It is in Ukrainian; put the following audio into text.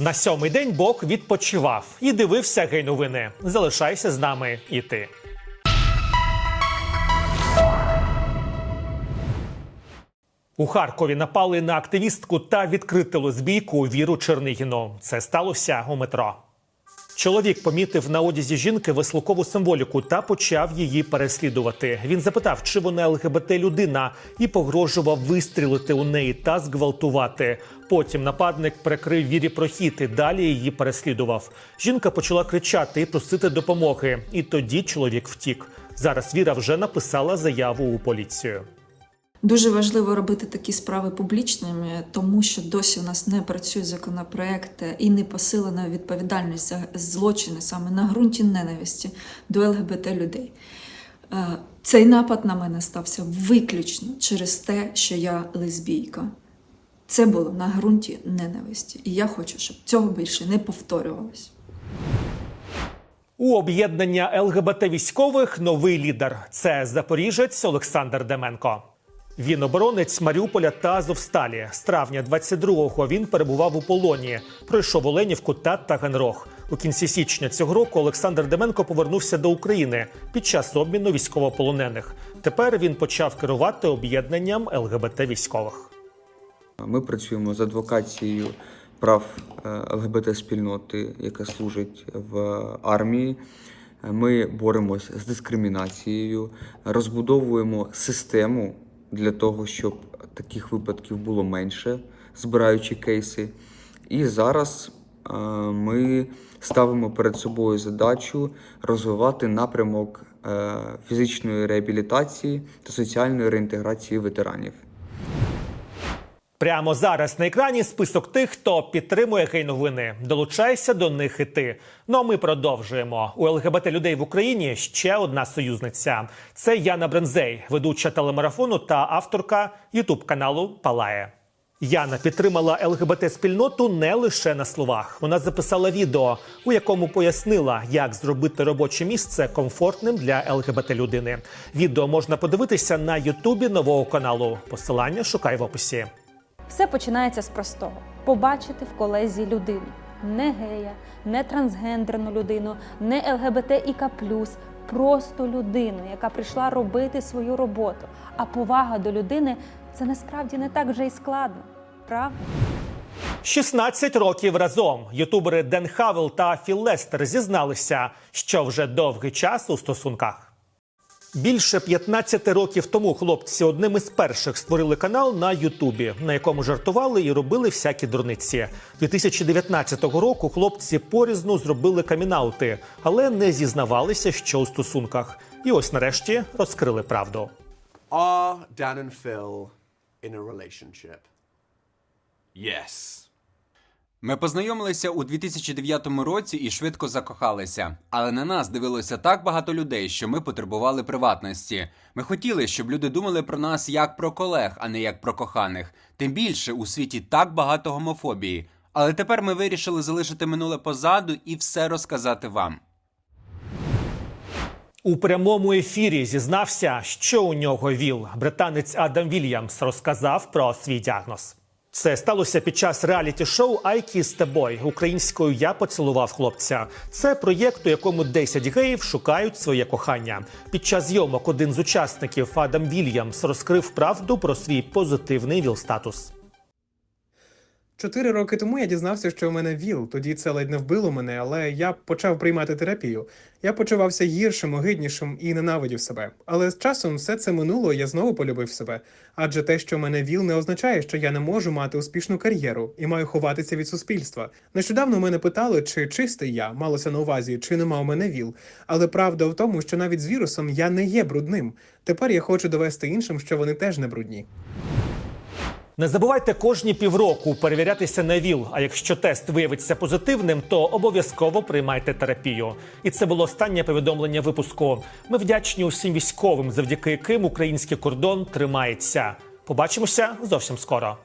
На сьомий день Бог відпочивав і дивився гей-новини. Залишайся з нами і ти. У Харкові напали на активістку та відкрити збійку Віру Чернигіну. Це сталося у метро. Чоловік помітив на одязі жінки веслукову символіку та почав її переслідувати. Він запитав, чи вона ЛГБТ людина, і погрожував вистрілити у неї та зґвалтувати. Потім нападник перекрив вірі прохід і далі її переслідував. Жінка почала кричати і просити допомоги. І тоді чоловік втік. Зараз Віра вже написала заяву у поліцію. Дуже важливо робити такі справи публічними, тому що досі у нас не працює законопроект і не посилена відповідальність за злочини саме на ґрунті ненависті до ЛГБТ людей. Е, Цей напад на мене стався виключно через те, що я лесбійка. Це було на ґрунті ненависті. І я хочу, щоб цього більше не повторювалось. У об'єднання ЛГБТ військових новий лідер. Це запоріжець Олександр Деменко. Він оборонець Маріуполя та Азовсталі. З травня 22-го він перебував у полоні. Пройшов Оленівку та Таганрог. У кінці січня цього року Олександр Деменко повернувся до України під час обміну військовополонених. Тепер він почав керувати об'єднанням ЛГБТ військових. Ми працюємо з адвокацією прав е, ЛГБТ-спільноти, яка служить в армії. Ми боремось з дискримінацією, розбудовуємо систему для того, щоб таких випадків було менше, збираючи кейси. І зараз е, ми ставимо перед собою задачу розвивати напрямок е, фізичної реабілітації та соціальної реінтеграції ветеранів. Прямо зараз на екрані список тих, хто підтримує гей-новини. Долучайся до них і ти. Ну а ми продовжуємо. У ЛГБТ людей в Україні ще одна союзниця. Це Яна Брензей, ведуча телемарафону та авторка Ютуб каналу Палає. Яна підтримала ЛГБТ спільноту не лише на словах. Вона записала відео, у якому пояснила, як зробити робоче місце комфортним для ЛГБТ людини. Відео можна подивитися на Ютубі нового каналу. Посилання шукай в описі. Все починається з простого: побачити в колезі людину, не гея, не трансгендерну людину, не ЛГБТІК+, просто людину, яка прийшла робити свою роботу. А повага до людини це насправді не так вже й складно, правда? 16 років разом ютубери Ден Хавел та Філ Лестер зізналися, що вже довгий час у стосунках. Більше 15 років тому хлопці одним із перших створили канал на Ютубі, на якому жартували і робили всякі дурниці. 2019 року хлопці порізну зробили камінаути, але не зізнавалися, що у стосунках. І ось нарешті розкрили правду. Are Dan and Phil in a relationship? Yes. Ми познайомилися у 2009 році і швидко закохалися. Але на нас дивилося так багато людей, що ми потребували приватності. Ми хотіли, щоб люди думали про нас як про колег, а не як про коханих. Тим більше у світі так багато гомофобії. Але тепер ми вирішили залишити минуле позаду і все розказати вам. У прямому ефірі зізнався, що у нього ВІЛ. Британець Адам Вільямс розказав про свій діагноз. Це сталося під час реаліті-шоу «I Kissed a Boy» українською Я поцілував хлопця. Це проєкт, у якому 10 геїв шукають своє кохання. Під час зйомок один з учасників Адам Вільямс розкрив правду про свій позитивний ВІЛ-статус. Чотири роки тому я дізнався, що у мене ВІЛ. Тоді це ледь не вбило мене, але я почав приймати терапію. Я почувався гіршим, огиднішим і ненавидів себе. Але з часом все це минуло, я знову полюбив себе. Адже те, що в мене ВІЛ, не означає, що я не можу мати успішну кар'єру і маю ховатися від суспільства. Нещодавно мене питали, чи чистий я, малося на увазі, чи нема у мене ВІЛ. Але правда в тому, що навіть з вірусом я не є брудним. Тепер я хочу довести іншим, що вони теж не брудні. Не забувайте кожні півроку перевірятися на ВІЛ. А якщо тест виявиться позитивним, то обов'язково приймайте терапію. І це було останнє повідомлення випуску. Ми вдячні усім військовим, завдяки яким український кордон тримається. Побачимося зовсім скоро.